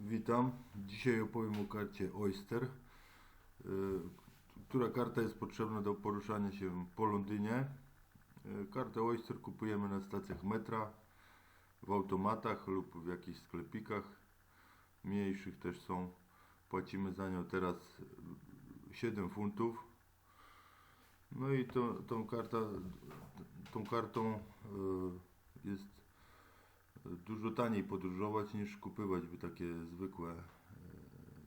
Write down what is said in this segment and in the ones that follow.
Witam. Dzisiaj opowiem o karcie Oyster. y, Która karta jest potrzebna do poruszania się po Londynie. Y, Kartę Oyster kupujemy na stacjach metra, w automatach lub w jakichś sklepikach. Mniejszych też są. Płacimy za nią teraz y, 7 funtów. No i to, tą, karta, tą kartą y, jest dużo taniej podróżować niż kupywać by takie zwykłe e,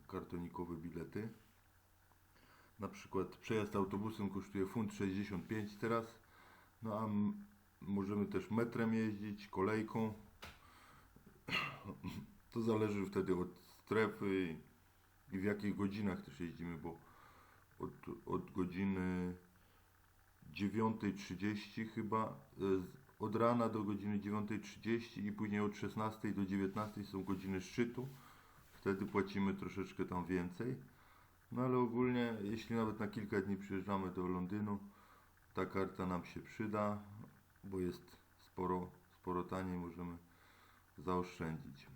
kartonikowe bilety. Na przykład przejazd autobusem kosztuje funt 65 teraz, no a możemy też metrem jeździć, kolejką. To zależy wtedy od strefy i w jakich godzinach też jeździmy, bo od, od godziny 9.30 chyba, e, od rana do godziny 9.30 i później od 16 do 19 są godziny szczytu. Wtedy płacimy troszeczkę tam więcej. No ale ogólnie, jeśli nawet na kilka dni przyjeżdżamy do Londynu, ta karta nam się przyda, bo jest sporo, sporo taniej, możemy zaoszczędzić.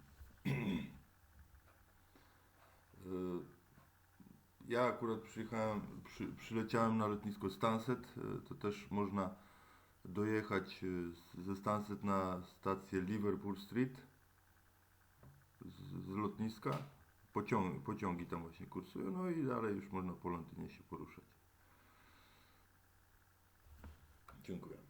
Ja akurat przyjechałem, przy, przyleciałem na lotnisko Stansted, y, to też można dojechać z- ze Stansted na stację Liverpool Street z, z lotniska. Pociągi, pociągi tam właśnie kursują, no i dalej już można po Londynie się poruszać. Dziękuję.